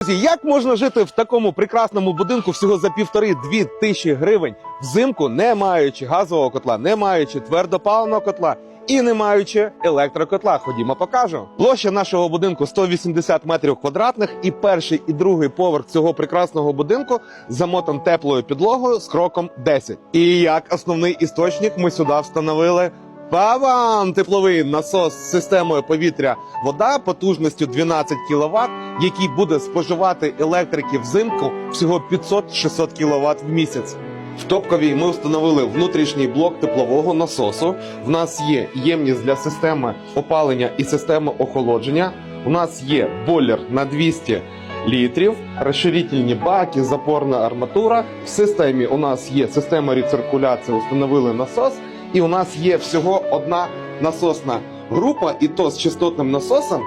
Друзі, як можна жити в такому прекрасному будинку всього за півтори-дві тисячі гривень взимку, не маючи газового котла, не маючи твердопаливного котла і не маючи електрокотла? Ходімо, покажу. Площа нашого будинку 180 метрів квадратних, і перший і другий поверх цього прекрасного будинку замотан теплою підлогою з кроком 10. І як основний істочник ми сюди встановили Па-бам! Тепловий насос з системою повітря вода потужністю 12 кВт, який буде споживати електрики взимку всього 500-600 кВт в місяць. В топковій ми встановили внутрішній блок теплового насосу. В нас є ємність для системи опалення і системи охолодження. У нас є бойлер на 200 літрів, розширительні баки, запорна арматура. В системі у нас є система рециркуляції, встановили насос. І у нас є всього одна насосна група, і то з частотним насосом,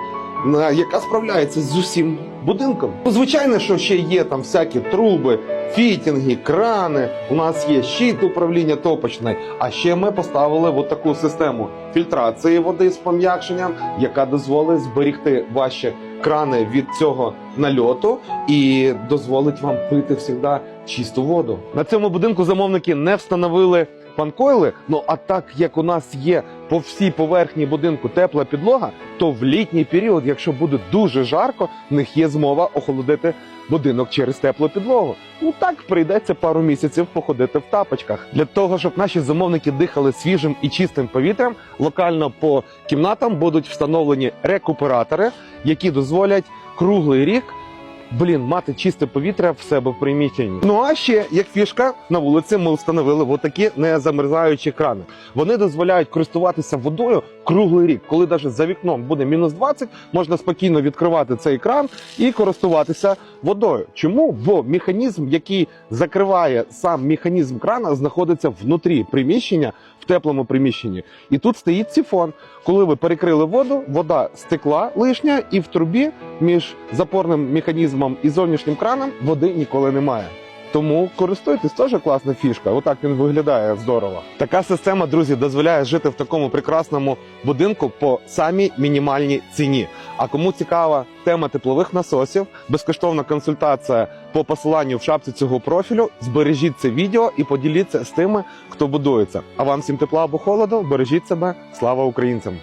яка справляється з усім будинком. Ну, звичайно, що ще є там всякі труби, фітінги, крани. У нас є щит управління топочний. А ще ми поставили от таку систему фільтрації води з пом'якшенням, яка дозволить зберігти ваші крани від цього нальоту і дозволить вам пити завжди чисту воду. На цьому будинку замовники не встановили панкойли. Ну а так як у нас є по всій поверхні будинку тепла підлога, то в літній період, якщо буде дуже жарко, в них є змова охолодити будинок через теплу підлогу. Ну так прийдеться пару місяців походити в тапочках для того, щоб наші замовники дихали свіжим і чистим повітрям. Локально по кімнатам будуть встановлені рекуператори, які дозволять круглий рік блін, мати чисте повітря в себе в приміщенні. Ну а ще як фішка на вулиці ми встановили отакі незамерзаючі крани. Вони дозволяють користуватися водою круглий рік. Коли навіть за вікном буде мінус 20, можна спокійно відкривати цей кран і користуватися водою. Чому? Бо механізм, який закриває сам механізм крана, знаходиться внутрі приміщення в теплому приміщенні. І тут стоїть сифон. Коли ви перекрили воду, вода стекла лишня, і в трубі між запорним механізмом і зовнішнім краном води ніколи немає. Тому користуйтесь теж класна фішка. Отак він виглядає здорово. Така система, друзі, дозволяє жити в такому прекрасному будинку по самій мінімальній ціні. А кому цікава тема теплових насосів, безкоштовна консультація по посиланню в шапці цього профілю. Збережіть це відео і поділіться з тими, хто будується. А вам всім тепла або холоду, бережіть себе. Слава українцям!